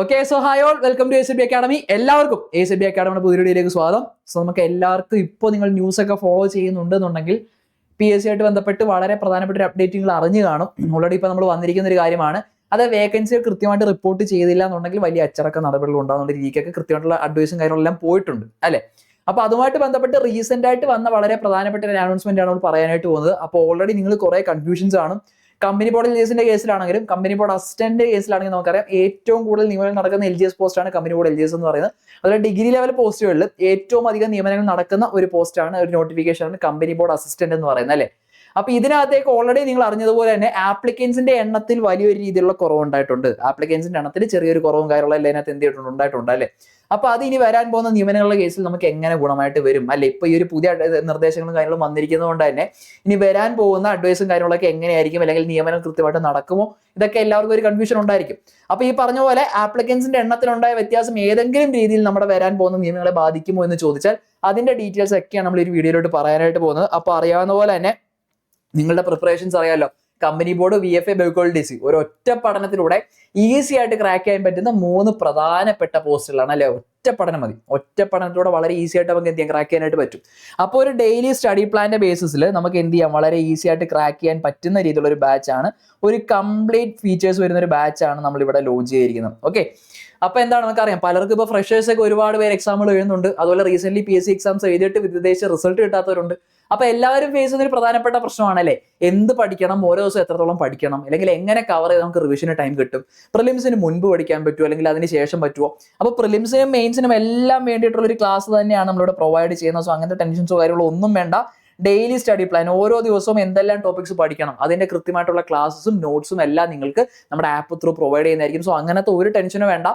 Okay so hi all welcome to A C B academy എല്ലാവർക്കും A C B അക്കാഡമിയുടെ പുതിയ വീഡിയോയിലേക്ക് സ്വാഗതം. സോ നമുക്ക് എല്ലാവർക്കും ഇപ്പോൾ നിങ്ങൾ ന്യൂസ് ഒക്കെ ഫോളോ ചെയ്യുന്നുണ്ടെന്നുണ്ടെങ്കിൽ പി എസ് സി ആയിട്ട് ബന്ധപ്പെട്ട് വളരെ പ്രധാനപ്പെട്ട ഒരു അപ്ഡേറ്റ് നിങ്ങൾ അറിഞ്ഞു കാണും. ഓൾറെഡി ഇപ്പോൾ നമ്മൾ വന്നിരിക്കുന്ന ഒരു കാര്യമാണ്. അത് വേക്കൻസികൾ കൃത്യമായിട്ട് റിപ്പോർട്ട് ചെയ്തില്ല എന്നുണ്ടെങ്കിൽ വലിയ അച്ചടക്ക നടപടികൾ ഉണ്ടാകുന്ന രീതിക്കൊക്കെ കൃത്യമായിട്ടുള്ള അഡ്വൈസും കാര്യങ്ങളെല്ലാം പോയിട്ടുണ്ട് അല്ലേ? അപ്പൊ അതുമായിട്ട് ബന്ധപ്പെട്ട് റീസെന്റ് ആയിട്ട് വന്ന വളരെ പ്രധാനപ്പെട്ട ഒരു അനൗൺസ്മെന്റ് ആണ് നമ്മൾ പറയാനായിട്ട് പോകുന്നത്. അപ്പോൾ ഓൾറെഡി നിങ്ങൾ കുറെ കൺഫ്യൂഷൻസ് ആണ് കമ്പനി ബോർഡ് എൽ ജി എസിന്റെ കേസിലാണെങ്കിലും കമ്പനി ബോർഡ് അസിസ്റ്റന്റ് കേസിലാണെങ്കിലും നമുക്കറിയാം ഏറ്റവും കൂടുതൽ നിയമനങ്ങൾ നടക്കുന്ന എൽ ജി എസ് പോസ്റ്റാണ് company board L G S എന്ന് പറയുന്നത്. അതുപോലെ ഡിഗ്രി ലെവൽ പോസ്റ്റുകളിൽ ഏറ്റവും അധികം നിയമനങ്ങൾ നടക്കുന്ന ഒരു പോസ്റ്റാണ് ഒരു നോട്ടിഫിക്കേഷൻ ആണ് കമ്പനി ബോർഡ് അസിസ്റ്റന്റ് എന്ന് പറയുന്നത് അല്ലേ? അപ്പൊ ഇതിനകത്തേക്ക് ഓൾറെഡി നിങ്ങൾ അറിഞ്ഞതുപോലെ തന്നെ ആപ്ലിക്കൻസിന്റെ എണ്ണത്തിൽ വലിയൊരു രീതിയിലുള്ള കുറവ് ഉണ്ടായിട്ടുണ്ട് ആപ്ലിക്കൻസിന്റെ എണ്ണത്തിൽ ചെറിയൊരു കുറവും എല്ലാം അതിനകത്ത് എന്ത് ചെയ്തിട്ടുണ്ട് ഉണ്ടായിട്ടുണ്ട് അല്ലേ? അപ്പൊ അത് ഇനി വരാൻ പോകുന്ന നിയമനങ്ങളുടെ കേസിൽ നമുക്ക് എങ്ങനെ ഗുണമായിട്ട് വരും? അല്ലെ? ഇപ്പൊ ഈ ഒരു പുതിയ നിർദ്ദേശങ്ങളും കാര്യങ്ങളും വന്നിരിക്കുന്നത് കൊണ്ട് തന്നെ ഇനി വരാൻ പോകുന്ന അഡ്വൈസും കാര്യങ്ങളൊക്കെ എങ്ങനെയായിരിക്കും? അല്ലെങ്കിൽ നിയമനം കൃത്യമായിട്ട് നടക്കുമോ? ഇതൊക്കെ എല്ലാവർക്കും ഒരു കൺഫ്യൂഷൻ ഉണ്ടായിരിക്കും. അപ്പൊ ഈ പറഞ്ഞ പോലെ ആപ്ലിക്കൻസിന്റെ എണ്ണത്തിലുണ്ടായ വ്യത്യാസം ഏതെങ്കിലും രീതിയിൽ നമ്മുടെ വരാൻ പോകുന്ന നിയമങ്ങളെ ബാധിക്കുമോ എന്ന് ചോദിച്ചാൽ അതിന്റെ ഡീറ്റെയിൽസ് ഒക്കെയാണ് നമ്മൾ ഈ വീഡിയോയിലോട്ട് പറയാനായിട്ട് പോകുന്നത്. അപ്പൊ അറിയാവുന്ന പോലെ തന്നെ നിങ്ങളുടെ പ്രിപ്പറേഷൻസ് അറിയാമല്ലോ company board V F A ബയോക്കോൾഡിസി ഒരു ഒറ്റ പഠനത്തിലൂടെ ഈസി ആയിട്ട് ക്രാക്ക് ചെയ്യാൻ പറ്റുന്ന മൂന്ന് പ്രധാനപ്പെട്ട പോസ്റ്റുകളാണ് അല്ലെ? ഒറ്റ പഠനം മതി. ഒറ്റ പഠനത്തിലൂടെ വളരെ ഈസി ആയിട്ട് നമുക്ക് എന്ത് ചെയ്യാൻ ക്രാക്ക് ചെയ്യാനായിട്ട് പറ്റും. അപ്പോൾ ഒരു ഡെയിലി സ്റ്റഡി പ്ലാന്റെ ബേസിസിൽ നമുക്ക് എന്ത് ചെയ്യാം? വളരെ ഈസി ആയിട്ട് ക്രാക്ക് ചെയ്യാൻ പറ്റുന്ന രീതിയിലുള്ള ഒരു ബാച്ച് ആണ്. ഒരു കംപ്ലീറ്റ് ഫീച്ചേഴ്സ് വരുന്ന ഒരു ബാച്ച് ആണ് നമ്മൾ ഇവിടെ ലോഞ്ച് ചെയ്തിരിക്കുന്നത്. ഓക്കെ അപ്പൊ എന്താണ് നമുക്കറിയാം? പലർക്കും ഇപ്പോൾ ഫ്രഷേഴ്സ് ഒക്കെ ഒരുപാട് പേര് എക്സാമുകൾ എഴുതുന്നുണ്ട്. അതുപോലെ recent P S C exams എഴുതിയിട്ട് വിദേശ റിസൾട്ട് കിട്ടാത്തവരുണ്ട്. അപ്പൊ എല്ലാവരും ഫേസ് ചെയ്യുന്ന ഒരു പ്രധാനപ്പെട്ട പ്രശ്നമാണ് പ്രശ്നമാണല്ലേ? എന്ത് പഠിക്കണം? ഓരോ ദിവസം എത്രത്തോളം പഠിക്കണം? അല്ലെങ്കിൽ എങ്ങനെ കവർ ചെയ്ത് നമുക്ക് റിവിഷന് ടൈം കിട്ടും? പ്രിലിംസിന് മുൻപ് പഠിക്കാൻ പറ്റുമോ അല്ലെങ്കിൽ അതിന് ശേഷം പറ്റുമോ അപ്പൊ പ്രിലിംസിനും മെയിൻസിനും എല്ലാം വേണ്ടിയിട്ടുള്ള ഒരു ക്ലാസ് തന്നെയാണ് നമ്മളിവിടെ പ്രൊവൈഡ് ചെയ്യുന്നത്. സോ അങ്ങനത്തെ ടെൻഷൻസോ കാര്യങ്ങളോ ഒന്നും വേണ്ട. ഡെയിലി സ്റ്റഡി പ്ലാൻ ഓരോ ദിവസവും എന്തെല്ലാം ടോപ്പിക്സ് പഠിക്കണം അതിന്റെ കൃത്യമായിട്ടുള്ള ക്ലാസ്സും നോട്ട്സും എല്ലാം നിങ്ങൾക്ക് നമ്മുടെ ആപ്പ് ത്രൂ പ്രൊവൈഡ് ചെയ്യുന്നതായിരിക്കും. സോ അങ്ങനത്തെ ഒരു ടെൻഷനും വേണ്ട.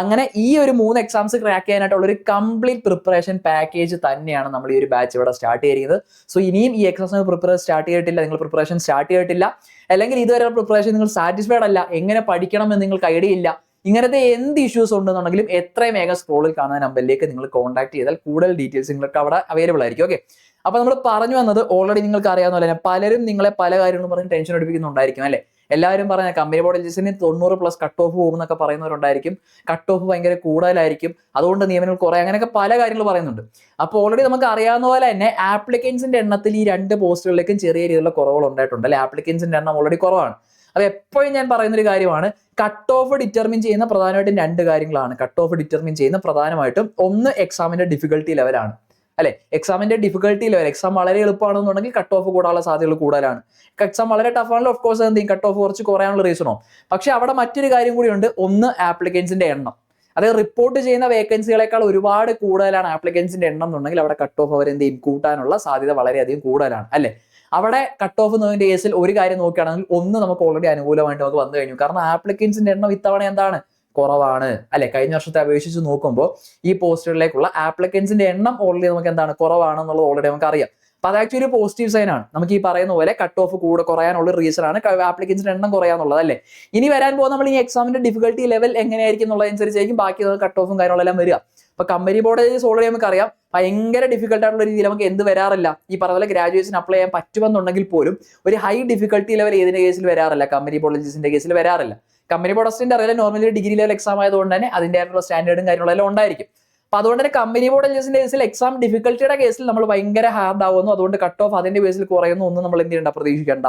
അങ്ങനെ ഈ ഒരു മൂന്ന് എക്സാംസ് ക്രാക്ക് ചെയ്യാനായിട്ടുള്ള ഒരു കംപ്ലീറ്റ് പ്രിപ്പറേഷൻ പാക്കേജ് തന്നെയാണ് നമ്മൾ ഈ ഒരു ബാച്ച് ഇവിടെ സ്റ്റാർട്ട് ചെയ്തിരിക്കുന്നത്. സോ ഇനിയും ഈ എക്സാംസ് പ്രിപ്പറേഷൻ സ്റ്റാർട്ട് ചെയ്തിട്ടില്ല നിങ്ങൾ പ്രിപ്പറേഷൻ സ്റ്റാർട്ട് ചെയ്തിട്ടില്ല. അല്ലെങ്കിൽ ഇതുവരെ പ്രിപ്പറേഷൻ നിങ്ങൾ സാറ്റിസ്ഫൈഡ് അല്ല എങ്ങനെ പഠിക്കണം എന്ന് നിങ്ങൾക്ക് ഐഡിയ ഇല്ല. ഇങ്ങനത്തെ എന്ത് ഇഷ്യൂസ് ഉണ്ടെന്നുണ്ടെങ്കിലും എത്രയും വേഗം സ്ക്രോളിൽ കാണുന്ന നമ്പറിലേക്ക് നിങ്ങൾ കോൺടാക്ട് ചെയ്താൽ കൂടുതൽ ഡീറ്റെയിൽസ് നിങ്ങൾക്ക് അവിടെ അവൈലബിൾ ആയിരിക്കും ഓക്കെ അപ്പൊ നമ്മൾ പറഞ്ഞു വന്നത് ഓൾറെഡി നിങ്ങൾക്ക് അറിയാവുന്ന പോലെ പലരും നിങ്ങളെ പല കാര്യങ്ങളും പറഞ്ഞ് ടെൻഷൻ അടിപ്പിക്കുന്നുണ്ടായിരിക്കും അല്ലെ? എല്ലാവരും പറഞ്ഞ കമ്പനി ബോർഡ് എൽജിസിന് തൊണ്ണൂറ് പ്ലസ് കട്ട് ഓഫ് പോകും എന്നൊക്കെ പറയുന്നവരുണ്ടായിരിക്കും. കട്ട് ഓഫ് ഭയങ്കര കൂടുതലായിരിക്കും. അതുകൊണ്ട് നിയമനങ്ങൾ കുറേ അങ്ങനെയൊക്കെ പല കാര്യങ്ങൾ പറയുന്നുണ്ട്. അപ്പോൾ ഓൾറെഡി നമുക്ക് അറിയാവുന്ന പോലെ തന്നെ ആപ്ലിക്കൻസിന്റെ എണ്ണത്തിൽ ഈ രണ്ട് പോസ്റ്റുകളിലേക്കും ചെറിയ രീതിയിലുള്ള കുറവുകൾ ഉണ്ടായിട്ടുണ്ട് അല്ലെ? ആപ്ലിക്കൻസിന്റെ എണ്ണം ഓൾറെഡി കുറവാണ്. അത് എപ്പോഴും ഞാൻ പറയുന്നൊരു കാര്യമാണ്. കട്ട് ഓഫ് ഡിറ്റർമിൻ ചെയ്യുന്ന പ്രധാനമായിട്ടും രണ്ട് കാര്യങ്ങളാണ്. കട്ട് ഓഫ് ഡിറ്റർമിൻ ചെയ്യുന്ന പ്രധാനമായിട്ടും ഒന്ന് എക്സാമിന്റെ ഡിഫിക്കൽട്ടി ലെവലാണ് അല്ലെ? എക്സാമിന്റെ ഡിഫിക്കൽട്ടി ലെവൽ എക്സാം വളരെ എളുപ്പമാണെന്നുണ്ടെങ്കിൽ കട്ട് ഓഫ് കൂടാനുള്ള സാധ്യതകൾ കൂടുതലാണ്. എക്സാം വളരെ ടഫ് ആണല്ലോ ഓഫ് കോഴ്സ് എന്ത് കട്ട് ഓഫ് കുറച്ച് കുറയാനുള്ള റീസണോ പക്ഷെ അവിടെ മറ്റൊരു കാര്യം കൂടിയുണ്ട് ഒന്ന് ആപ്ലിക്കൻസിന്റെ എണ്ണം. അതായത് റിപ്പോർട്ട് ചെയ്യുന്ന വേക്കൻസികളെക്കാൾ ഒരുപാട് കൂടുതലാണ് ആപ്ലിക്കൻസിന്റെ എണ്ണം എന്നുണ്ടെങ്കിൽ അവിടെ കട്ട് ഓഫ് അവർ എന്ത് ചെയ്യും? കൂട്ടാനുള്ള സാധ്യത വളരെയധികം കൂടുതലാണ്. അല്ലെ? അവിടെ കട്ട് ഓഫ് എന്നതിന്റെ കേസിൽ ഒരു കാര്യം നോക്കുകയാണെങ്കിൽ ഒന്ന് നമുക്ക് ഓൾറെഡി അനുകൂലമായിട്ട് നമുക്ക് വന്നു കഴിഞ്ഞു. കാരണം ആപ്ലിക്കൻസിന്റെ എണ്ണം ഇത്തവണ എന്താണ്? കുറവാണ്. അല്ലെ? കഴിഞ്ഞ വർഷത്തെ അപേക്ഷിച്ച് നോക്കുമ്പോൾ ഈ പോസ്റ്റുകളിലേക്കുള്ള ആപ്ലിക്കൻസിന്റെ എണ്ണം ഓൾറെഡി നമുക്ക് എന്താണ്? കുറവാണെന്നുള്ളത് ഓൾറെഡി നമുക്ക് അറിയാം അപ്പൊ അത് ആക്ച്വലി പോസിറ്റീവ് സൈൻ ആണ്. നമുക്ക് ഈ പറയുന്ന പോലെ കട്ട് ഓഫ് കൂടെ കുറയാനുള്ള റീസൺ ആണ്. ആപ്ലിക്കൻസിന്റെ എണ്ണം കുറയാന്നുള്ളത് അല്ലേ? ഇനി വരാൻ പോകുന്ന നമ്മൾ ഈ എക്സാമിന്റെ ഡിഫിക്കൽട്ടി ലെവൽ എങ്ങനെയായിരിക്കും എന്നുള്ളതനുസരിച്ചായിരിക്കും ബാക്കി കട്ട് ഓഫും കാര്യങ്ങളെല്ലാം വരിക. ഇപ്പൊ കമ്പനി ബോർഡ് ഓൾറെഡി നമുക്കറിയാം. ഭയങ്കര ഡിഫിക്കൽട്ട് ആയിട്ടുള്ള രീതിയിൽ നമുക്ക് എന്ത് വരാറില്ല. ഈ പറഞ്ഞ പോലെ ഗ്രാജുവേഷൻ അപ്ലൈ ചെയ്യാൻ പറ്റുമെന്നുണ്ടെങ്കിൽ പോലും ഒരു ഹൈ ഡിഫിക്കൽട്ടി ലെവൽ ഏതിന്റെ കേസിൽ വരാറില്ല. കമ്പനി ബോർഡ് കേസിൽ വരാറില്ല. കമ്പനി ബോർഡ് അസിസ്റ്റന്റ് അറിയാം നോർമലി ഡിഗ്രി ലെവൽ എക്സാം ആയതുകൊണ്ട് തന്നെ ആയിട്ടുള്ള സ്റ്റാൻഡേർഡും കാര്യങ്ങളെല്ലാം ഉണ്ടായിരിക്കും. അപ്പൊ അതുകൊണ്ട് തന്നെ കമ്പനി ബോർഡ് എൽജിന്റെ കേസിൽ എക്സാം ഡിഫിക്കൽട്ടിയുടെ കേസിൽ നമ്മൾ ഭയങ്കര ഹാർഡ് ആവുന്നു. അതുകൊണ്ട് കട്ട് ഓഫ് അതിന്റെ ബേസിൽ കുറയുന്നു ഒന്നും നമ്മൾ എന്ത് ചെയ്യണ്ട? പ്രതീക്ഷിക്കേണ്ട.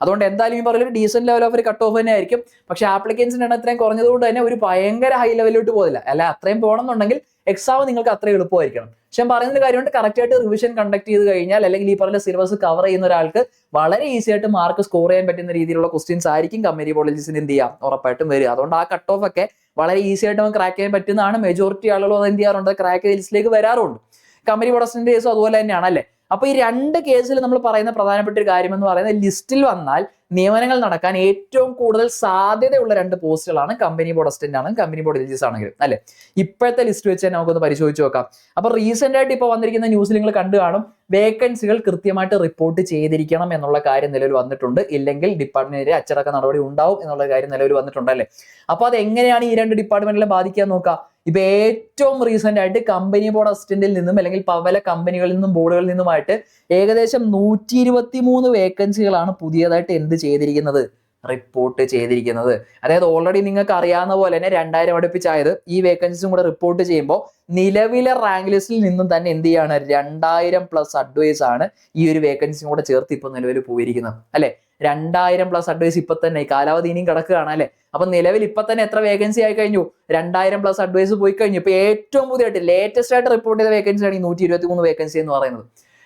അതുകൊണ്ട് എന്തായാലും ഈ പറയുന്ന ഡീസന്റ് ലെവൽ ഓഫ് ഒരു കട്ട് ഓഫ് തന്നെ ആയിരിക്കും പക്ഷെ ആപ്ലിക്കൻസിന്റെ എണ്ണം ഇത്രയും കുറഞ്ഞതുകൊണ്ട് തന്നെ ഒരു ഭയങ്കര ഹൈ ലെവലിലോട്ട് പോകില്ല അല്ല അത്രയും പോകണമെന്നുണ്ടെങ്കിൽ എക്സാം നിങ്ങൾക്ക് അത്രയും എളുപ്പമായിരിക്കണം. പക്ഷെ പറയുന്ന കാര്യമുണ്ട് കറക്റ്റ് ആയിട്ട് റിവിഷൻ കണ്ടക്ട് ചെയ്ത് കഴിഞ്ഞാൽ അല്ലെങ്കിൽ ഈ പറഞ്ഞ സിലബസ് കവർ ചെയ്യുന്ന ഒരാൾക്ക് വളരെ ഈസി ആയിട്ട് മാർക്ക് സ്കോർ ചെയ്യാൻ പറ്റുന്ന രീതിയിലുള്ള ക്വസ്റ്റ്യൻസ് ആയിരിക്കും കമ്പനി പോളിസിന് എന്ത് ചെയ്യാം? ഉറപ്പായിട്ടും വരിക. അതുകൊണ്ട് ആ കട്ട് ഓഫ് ഒക്കെ വളരെ ഈസി ആയിട്ട് നമുക്ക് ക്രാക്ക് ചെയ്യാൻ പറ്റുന്നതാണ്. മെജോറിറ്റി ആളുകളും അത് എന്ത് ചെയ്യാറുണ്ട്? ക്രാക്ക് ഹിൽസിലേക്ക് വരാറുണ്ട്. കമ്പനി പോളസിന്റെ കേസും അതുപോലെ തന്നെയാണ് അല്ലേ? അപ്പൊ ഈ രണ്ട് കേസിൽ നമ്മൾ പറയുന്ന പ്രധാനപ്പെട്ട ഒരു കാര്യം എന്ന് പറയുന്നത് ലിസ്റ്റിൽ വന്നാൽ നിയമനങ്ങൾ നടക്കാൻ ഏറ്റവും കൂടുതൽ സാധ്യതയുള്ള രണ്ട് പോസ്റ്റുകളാണ് കമ്പനി ബോർഡ് അസിസ്റ്റന്റ് ആണെങ്കിലും കമ്പനി ബോർഡ് ജഡ്ജസ് ആണെങ്കിലും അല്ലെ? ഇപ്പോഴത്തെ ലിസ്റ്റ് വെച്ച് തന്നെ നമുക്കൊന്ന് പരിശോധിച്ച് നോക്കാം. അപ്പൊ റീസെന്റ് ആയിട്ട് ഇപ്പോൾ വന്നിരിക്കുന്ന ന്യൂസിൽ നിങ്ങൾ കണ്ടു കാണും വേക്കൻസികൾ കൃത്യമായിട്ട് റിപ്പോർട്ട് ചെയ്തിരിക്കണം എന്നുള്ള കാര്യം നിലവിൽ വന്നിട്ടുണ്ട്. ഇല്ലെങ്കിൽ ഡിപ്പാർട്ട്മെന്റിന്റെ അച്ചടക്ക നടപടി ഉണ്ടാവും എന്നുള്ള കാര്യം നിലവിൽ വന്നിട്ടുണ്ട് അല്ലേ? അപ്പൊ അത് എങ്ങനെയാണ് ഈ രണ്ട് ഡിപ്പാർട്ട്മെന്റിനെ ബാധിക്കാൻ നോക്കുക ഇപ്പൊ ഏറ്റവും റീസെന്റ് ആയിട്ട് കമ്പനി ബോർഡ് അസിസ്റ്റന്റിൽ നിന്നും അല്ലെങ്കിൽ പല കമ്പനികളിൽ നിന്നും ബോർഡുകളിൽ നിന്നുമായിട്ട് ഏകദേശം നൂറ്റി ഇരുപത്തി മൂന്ന് വേക്കൻസികളാണ് പുതിയതായിട്ട് എന്ത് ചെയ്തിരിക്കുന്നത്. റിപ്പോർട്ട് ചെയ്തിരിക്കുന്നത്. അതായത് ഓൾറെഡി നിങ്ങൾക്ക് അറിയാവുന്ന പോലെ തന്നെ രണ്ടായിരം അടുപ്പിച്ചായത് ഈ വേക്കൻസീസും കൂടെ റിപ്പോർട്ട് ചെയ്യുമ്പോൾ നിലവിലെ റാങ്ക് ലിസ്റ്റിൽ നിന്നും തന്നെ എന്ത് ചെയ്യാണ്? രണ്ടായിരം പ്ലസ് അഡ്വൈസ് ആണ് ഈ ഒരു വേക്കൻസിയും കൂടെ ചേർത്ത് ഇപ്പൊ നിലവിൽ പോയിരിക്കുന്നത്. അല്ലെ? രണ്ടായിരം പ്ലസ് അഡ്വൈസ് ഇപ്പൊ തന്നെ കാലാവധി ഇനിയും കിടക്കുകയാണ് അല്ലെ? അപ്പൊ നിലവിൽ ഇപ്പൊ തന്നെ എത്ര വേക്കൻസി ആയി കഴിഞ്ഞു? രണ്ടായിരം പ്ലസ് അഡ്വൈസ് പോയി കഴിഞ്ഞു. ഇപ്പൊ ഏറ്റവും പുതിയതായിട്ട് ലേറ്റസ്റ്റ് ആയിട്ട് റിപ്പോർട്ട് ചെയ്ത വേക്കൻസി ആണ് ഈ നൂറ്റി ഇരുപത്തി മൂന്ന് വേക്കൻസി എന്ന് പറയുന്നത്.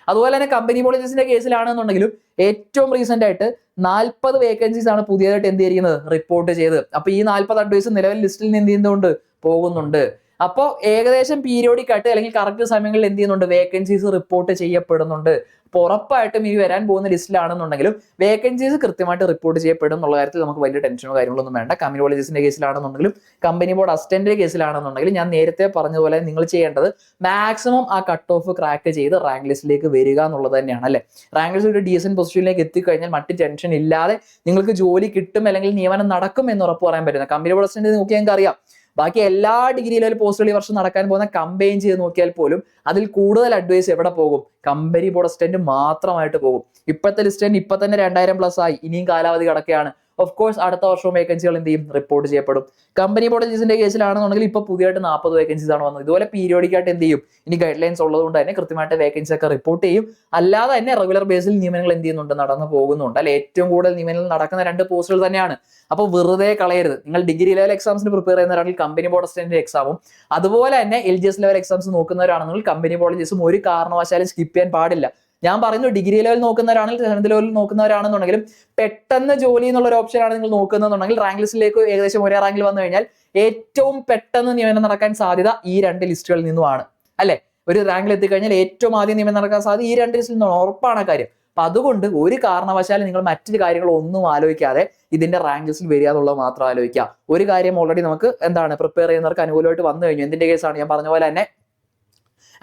അതുപോലെ തന്നെ കമ്പനി പോളിസിന്റെ കേസിലാണെന്നുണ്ടെങ്കിലും ഏറ്റവും റീസെന്റ് ആയിട്ട് നാൽപ്പത് വേക്കൻസീസ് ആണ് പുതിയതായിട്ട് എന്ത് ചെയ്തിരിക്കുന്നത് റിപ്പോർട്ട് ചെയ്ത്. അപ്പൊ ഈ നാൽപ്പത് അഡ്വൈസ് നിലവിൽ ലിസ്റ്റിൽ നിന്ന് എന്ത് ചെയ്യുന്നുണ്ട് പോകുന്നുണ്ട്? അപ്പോൾ ഏകദേശം പീരിയോഡിക് ആയിട്ട് അല്ലെങ്കിൽ കറക്റ്റ് സമയങ്ങളിൽ എന്ത് ചെയ്യുന്നുണ്ട്? വേക്കൻസീസ് റിപ്പോർട്ട് ചെയ്യപ്പെടുന്നുണ്ട്. അപ്പോൾ ഉറപ്പായിട്ടും ഇനി വരാൻ പോകുന്ന ലിസ്റ്റിലാണെന്നുണ്ടെങ്കിലും വേക്കൻസീസ് കൃത്യമായിട്ട് റിപ്പോർട്ട് ചെയ്യപ്പെടും എന്നുള്ള കാര്യത്തിൽ നമുക്ക് വലിയ ടെൻഷനോ കാര്യങ്ങളൊന്നും വേണ്ട. കമ്മ്യൂണിറ്റീസിന്റെ കേസിലാണെന്നുണ്ടെങ്കിലും കമ്പനി ബോർഡ് അസിസ്റ്റന്റിന്റെ കേസിലാണെന്നുണ്ടെങ്കിലും ഞാൻ നേരത്തെ പറഞ്ഞതുപോലെ നിങ്ങൾ ചെയ്യേണ്ടത് മാക്സിമം ആ കട്ട് ഓഫ് ക്രാക്ക് ചെയ്ത് റാങ്ക് ലിസ്റ്റിലേക്ക് വരിക എന്നുള്ളത് തന്നെയാണ് അല്ലെ? റാങ്ക് ലിസ്റ്റ് ഒരു ഡീസന്റ് പൊസിഷനിലേക്ക് എത്തിക്കഴിഞ്ഞാൽ മറ്റ് ടെൻഷൻ ഇല്ലാതെ നിങ്ങൾക്ക് ജോലി കിട്ടും അല്ലെങ്കിൽ നിയമനം നടക്കും എന്ന് ഉറപ്പ് പറയാൻ പറ്റുന്ന. കമ്പനി ബോർഡ് അസിസ്റ്റന്റ് നോക്കിയാൽ അറിയാം. ബാക്കി എല്ലാ ഡിഗ്രി ലെവൽ പോസ്റ്റുകൾ ഈ വർഷം നടക്കാൻ പോകുന്ന കമ്പൈൻ ചെയ്ത് നോക്കിയാൽ പോലും അതിൽ കൂടുതൽ അഡ്വൈസ് എവിടെ പോകും? കമ്പനി ബോർഡ് അസിസ്റ്റന്റ് മാത്രമായിട്ട് പോകും. ഇപ്പോഴത്തെ ലിസ്റ്റ് ഇപ്പൊ തന്നെ രണ്ടായിരം പ്ലസ് ആയി. ഇനിയും കാലാവധി കിടക്കുകയാണ്. ഓഫ് കോഴ്സ് അടുത്ത വർഷവും വേക്കൻസികൾ എന്ത് ചെയ്യും? റിപ്പോർട്ട് ചെയ്യപ്പെടും. കമ്പനി ലിസ്റ്റിന്റെ കേസിലാണെന്നുണ്ടെങ്കിൽ ഇപ്പൊ പുതിയതായിട്ട് നാൽപ്പത് വേക്കൻസീസ് ആണ് വന്നത്. ഇതുപോലെ പീരിയോഡിക് ആയിട്ട് എന്ത് ചെയ്യും? ഇനി ഗൈഡ് ലൈൻസ് ഉള്ളതുകൊണ്ട് തന്നെ കൃത്യമായിട്ട് വേക്കൻസി ഒക്കെ റിപ്പോർട്ട് ചെയ്യും. അല്ലാതെ തന്നെ റെഗുലർ ബേസിൽ നിയമനങ്ങൾ എന്ത് ചെയ്യുന്നുണ്ട്? നടന്നു പോകുന്നുണ്ട്. അല്ലെ ഏറ്റവും കൂടുതൽ നിയമനങ്ങൾ നടക്കുന്ന രണ്ട് പോസ്റ്റുകൾ തന്നെയാണ്. അപ്പോൾ വെറുതെ കളയരുത്. നിങ്ങൾ ഡിഗ്രി ലെവൽ എക്സാംസിന് പ്രിപ്പയർ ചെയ്യുന്നവരാണെങ്കിൽ കമ്പനി ബോർഡ് അസിസ്റ്റന്റ് എക്സാമും അതുപോലെ തന്നെ L G S level exams നോക്കുന്നവരാണെങ്കിൽ company board ജിസും ഒരു കാരണവശാലും സ്കിപ്പ് ചെയ്യാൻ പാടില്ല. ഞാൻ പറയുന്നു ഡിഗ്രി ലെവൽ നോക്കുന്നവരാണെങ്കിൽ സെവൻത് ലെവലിൽ നോക്കുന്നവരാണെന്നുണ്ടെങ്കിലും പെട്ടെന്ന് ജോലി എന്നുള്ള ഒരു ഓപ്ഷനാണ് നിങ്ങൾ നോക്കുന്നതെന്നുണ്ടെങ്കിൽ റാങ്ക് ലിസ്റ്റിലേക്ക് ഏകദേശം ഒരേ റാങ്കിൽ വന്നു കഴിഞ്ഞാൽ ഏറ്റവും പെട്ടെന്ന് നിയമനം നടക്കാൻ സാധ്യത ഈ രണ്ട് ലിസ്റ്റുകളിൽ നിന്നുമാണ്. അല്ലെ? ഒരു റാങ്കിൽ എത്തിക്കഴിഞ്ഞാൽ ഏറ്റവും ആദ്യം നിയമനം നടക്കാൻ സാധ്യത ഈ രണ്ട് ലിസ്റ്റിൽ നിന്നാണ്. ഉറപ്പാണ് കാര്യം. അപ്പൊ അതുകൊണ്ട് ഒരു കാരണവശാലും നിങ്ങൾ മറ്റൊരു കാര്യങ്ങളൊന്നും ആലോചിക്കാതെ ഇതിന്റെ റാങ്ക് ലിസ്റ്റിൽ വരിക എന്നുള്ളത് മാത്രം ആലോചിക്കുക. ഒരു കാര്യം ഓൾറെഡി നമുക്ക് എന്താണ് പ്രിപ്പയർ ചെയ്യുന്നവർക്ക് അനുകൂലമായിട്ട് വന്നു കഴിഞ്ഞു. എന്തിന്റെ കേസാണ് ഞാൻ പറഞ്ഞ പോലെ തന്നെ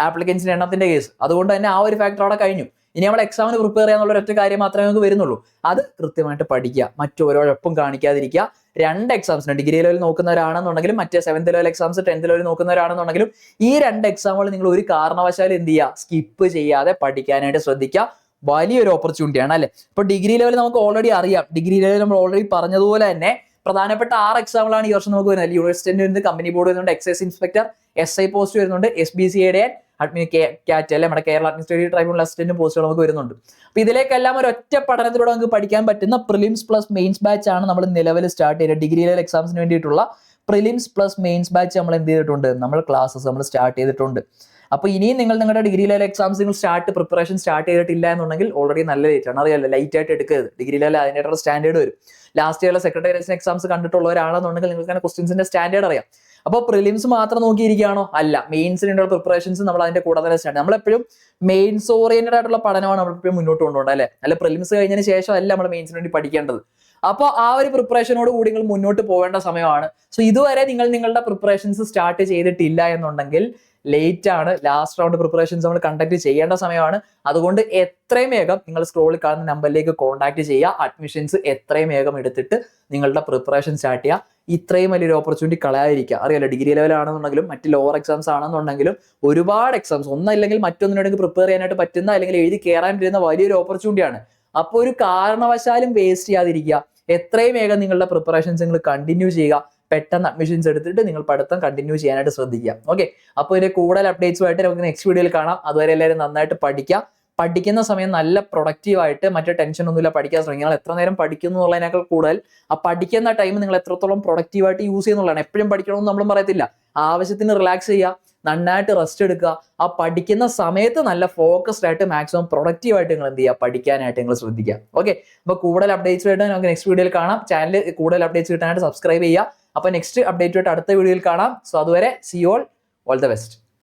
ആപ്ലിക്കൻസിന്റെ എണ്ണത്തിന്റെ കേസ്. അതുകൊണ്ട് തന്നെ ആ ഒരു ഫാക്ടർ അവിടെ കഴിഞ്ഞു. ഇനി നമ്മൾ എക്സാമിന് പ്രിപ്പയർ ചെയ്യാന്നുള്ള ഒറ്റ കാര്യം മാത്രമേ നമുക്ക് വരുന്നുള്ളൂ. അത് കൃത്യമായിട്ട് പഠിക്കുക. മറ്റോരോഴൊപ്പം കാണിക്കാതിരിക്കുക. രണ്ട് എക്സാംസിന് ഡിഗ്രി ലെവൽ നോക്കുന്നവരാണെന്നുണ്ടെങ്കിലും മറ്റേ seventh level exams tenth level നോക്കുന്നവരാണെന്നുണ്ടെങ്കിലും ഈ രണ്ട് എക്സാമുകൾ നിങ്ങൾ ഒരു കാരണവശാലും എന്ത് ചെയ്യുക? സ്കിപ്പ് ചെയ്യാതെ പഠിക്കാനായിട്ട് ശ്രദ്ധിക്കുക. വലിയൊരു ഓപ്പർച്യൂണിറ്റിയാണ് അല്ലെ? ഇപ്പൊ ഡിഗ്രി ലെവൽ നമുക്ക് ഓൾറെഡി അറിയാം. ഡിഗ്രി ലെവൽ നമ്മൾ ഓൾറെഡി പറഞ്ഞതുപോലെ തന്നെ പ്രധാനപ്പെട്ട ആറ് എക്സാമുകളാണ് ഈ വർഷം നമുക്ക് വരുന്നത്. യൂണിവേഴ്സിറ്റി കമ്പനി ബോർഡ് വരുന്നുണ്ട് excise inspector S I post വരുന്നുണ്ട്. എസ് ബി സി എയുടെ അഡ്മി ക്യാറ്റ് അല്ലെ? നമ്മുടെ കേരള അഡ്മിനിസ്ട്രേറ്റീവ് ട്രൈബ്യൂണൽ അസിസ്റ്റന്റ് പോസ്റ്റുകൾ നമുക്ക് വരുന്നുണ്ട്. അപ്പൊ ഇതിലേക്കെല്ലാം ഒരു ഒറ്റ പഠനത്തിലൂടെ നമുക്ക് പഠിക്കാൻ പറ്റുന്ന പ്രിലിംസ് പ്ലസ് മെയിൻസ് ബാച്ച് ആണ് നമ്മൾ നിലവിൽ സ്റ്റാർട്ട് ചെയ്തത്. ഡിഗ്രി ലെവൽ എക്സാംസിന് വേണ്ടിയിട്ടുള്ള പ്രിലിംസ് പ്ലസ് മെയിൻസ് ബാച്ച് നമ്മൾ എന്ത് ചെയ്തിട്ടുണ്ട്? നമ്മൾ ക്ലാസ്സസ് നമ്മൾ സ്റ്റാർട്ട് ചെയ്തിട്ടുണ്ട്. അപ്പൊ ഇനിയും നിങ്ങൾ നിങ്ങളുടെ ഡിഗ്രി ലെവൽ എക്സാംസ് നിങ്ങൾ സ്റ്റാർട്ട് പ്രിപ്പറേഷൻ സ്റ്റാർട്ട് ചെയ്തിട്ടില്ല എന്നുണ്ടെങ്കിൽ ഓൾറെഡി നല്ല ലേറ്റ് ആണ്. അറിയാലോ ലൈറ്റ് ആയിട്ട് എടുക്കരുത്. ഡിഗ്രി ലെവൽ അതിന്റെ സ്റ്റാൻഡേർഡ് വരും. ലാസ്റ്റ് ഇയറിലെ സെക്രട്ടറി എക്സാംസ് കണ്ടിട്ടുള്ളവരാണെന്നുണ്ടെങ്കിൽ നിങ്ങൾക്ക് ക്വസ്റ്റ്യൻസിന്റെ സ്റ്റാൻഡേർഡ് അറിയാം. അപ്പോൾ പ്രിലിംസ് മാത്രം നോക്കിയിരിക്കുകയാണോ? അല്ല മെയിൻസിനുള്ള പ്രിപ്പറേഷൻസ് നമ്മൾ അതിന്റെ കൂടെ തന്നെ സ്റ്റാർട്ട് നമ്മളെപ്പോഴും മെയിൻസ് ഓറിയന്റഡ് ആയിട്ടുള്ള പഠനമാണ് നമ്മൾ എപ്പോഴും മുന്നോട്ട് കൊണ്ടുപോകേണ്ടത് അല്ലെ? അല്ല പ്രിലിംസ് കഴിഞ്ഞതിന് ശേഷം അല്ല നമ്മൾ മെയിൻസിന് വേണ്ടി പഠിക്കേണ്ടത്. അപ്പോൾ ആ ഒരു പ്രിപ്പറേഷനോട് കൂടി നിങ്ങൾ മുന്നോട്ട് പോകേണ്ട സമയമാണ്. സോ ഇതുവരെ നിങ്ങൾ നിങ്ങളുടെ പ്രിപ്പറേഷൻസ് സ്റ്റാർട്ട് ചെയ്തിട്ടില്ല എന്നുണ്ടെങ്കിൽ ലേറ്റ് ആണ്. ലാസ്റ്റ് റൗണ്ട് പ്രിപ്പറേഷൻസ് നമ്മൾ കണ്ടക്ട് ചെയ്യേണ്ട സമയമാണ്. അതുകൊണ്ട് എത്രയും വേഗം നിങ്ങൾ സ്ക്രോളിൽ കാണുന്ന നമ്പറിലേക്ക് കോൺടാക്ട് ചെയ്യുക. അഡ്മിഷൻസ് എത്രയും വേഗം എടുത്തിട്ട് നിങ്ങളുടെ പ്രിപ്പറേഷൻ സ്റ്റാർട്ട് ചെയ്യുക. ഇത്രയും വലിയൊരു ഓപ്പർച്യൂണിറ്റി കളയാതിരിക്കുക. അറിയാലോ ഡിഗ്രി ലെവൽ ആണെന്നുണ്ടെങ്കിലും മറ്റ് ലോവർ എക്സാംസ് ആണെന്നുണ്ടെങ്കിലും ഒരുപാട് എക്സാംസ് ഒന്നല്ലെങ്കിൽ മറ്റൊന്നിനോട് പ്രിപ്പയർ ചെയ്യാനായിട്ട് പറ്റുന്ന അല്ലെങ്കിൽ എഴുതി കയറാൻ വരുന്ന വലിയൊരു ഓപ്പർച്യൂണിറ്റിയാണ് അപ്പോൾ ഒരു കാരണവശാലും വേസ്റ്റ് ചെയ്യാതിരിക്കുക. എത്രയും വേഗം നിങ്ങളുടെ പ്രിപ്പറേഷൻസ് നിങ്ങൾ കണ്ടിന്യൂ ചെയ്യുക. പെട്ടെന്ന് അഡ്മിഷൻസ് എടുത്തിട്ട് നിങ്ങൾ പഠിത്തം കണ്ടിന്യൂ ചെയ്യാനായിട്ട് ശ്രദ്ധിക്കുക. ഓക്കെ അപ്പോൾ ഇതിന്റെ കൂടുതൽ അപ്ഡേറ്റ്സുമായിട്ട് നമുക്ക് നെക്സ്റ്റ് വീഡിയോയിൽ കാണാം. അതുവരെ എല്ലാവരും നന്നായിട്ട് പഠിക്കുക. പഠിക്കുന്ന സമയം നല്ല പ്രൊഡക്റ്റീവായിട്ട് മറ്റേ ടെൻഷൻ ഒന്നുമില്ല പഠിക്കാൻ ശ്രമിക്കുക നിങ്ങൾ എത്ര നേരം പഠിക്കുന്നു എന്നുള്ളതിനേക്കാൾ കൂടുതൽ ആ പഠിക്കുന്ന ടൈം നിങ്ങൾ എത്രത്തോളം പ്രൊഡക്റ്റീവായിട്ട് യൂസ് ചെയ്യുന്നുള്ളതാണ് എപ്പോഴും പഠിക്കണമെന്ന് നമ്മൾ പറയത്തില്ല. ആവശ്യത്തിന് റിലാക്സ് ചെയ്യുക നന്നായിട്ട് റെസ്റ്റ് എടുക്കുക. ആ പഠിക്കുന്ന സമയത്ത് നല്ല ഫോക്കസ്ഡ് ആയിട്ട് മാക്സിമം പ്രൊഡക്റ്റീവ് ആയിട്ട് നിങ്ങൾ എന്ത് ചെയ്യുക? പഠിക്കാനായിട്ട് നിങ്ങൾ ശ്രദ്ധിക്കുക. ഓക്കെ അപ്പോൾ കൂടുതൽ അപ്ഡേറ്റ്സ് ആയിട്ട് നമുക്ക് നെക്സ്റ്റ് വീഡിയോയിൽ കാണാം. ചാനൽ കൂടുതൽ അപ്ഡേറ്റ്സ് കിട്ടാനായിട്ട് സബ്സ്ക്രൈബ് ചെയ്യുക. അപ്പോൾ നെക്സ്റ്റ് അപ്ഡേറ്റ് ആയിട്ട് അടുത്ത വീഡിയോയിൽ കാണാം. സോ അതുവരെ see all all the best